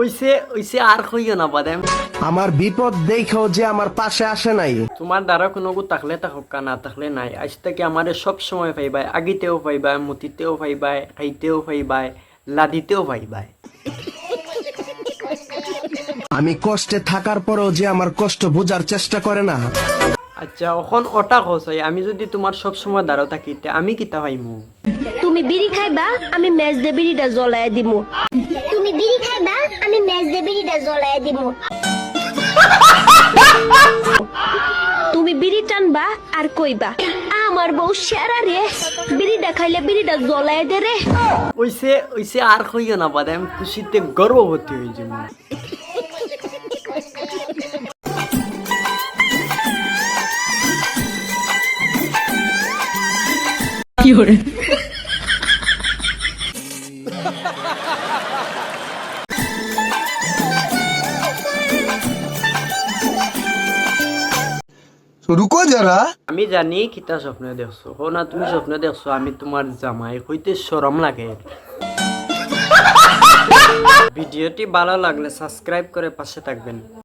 ওইসে ওইসে আর কইও না বাদাম। আমার বিপদ দেখেও যে আমার পাশে আসে নাই। তোমার দ্বারা কোনো গু থাকলে থাকুক না থাকলে নাই। আজ থেকে আমারে সব সময় পাইবাই আগিতেও পাইবাই মতিতেও পাইবাই খাইতেও পাইবাই লাদিতেও পাইবাই। আমি কষ্টে থাকার পরেও যে আমার কষ্ট বোঝার চেষ্টা করে না। আচ্ছা এখন ওটা কসাই আমি যদি তোমার সব সময় দ্বারা থাকিতে আমি কিতা পাইমু তুমি বিড়ি খাইবা আমি মেজ দিয়ে বিড়িটা জ্বলাই দিমু। বিড়ি খাইবা আমি ম্যাচ দিয়ে বিড়িটা জ্বলাই দিব তুমি বিড়ি টানবা আর কইবা আমার বউ সেরা রে বিড়িটা খাইলে বিড়িটা জ্বলাই দে রে। ওইসে ওইসে আর কইও না বাদাম খুশিতে গর্ভবতী হয়ে যাব। রুকো যারা। আমি জানি কিতা স্বপ্ন দেখছ। হো না, তুমি স্বপ্ন দেখছ, আমি তোমার জামাই হইতে শরম লাগে। ভিডিওটি ভালো লাগলে সাবস্ক্রাইব করে পাশে থাকবেন।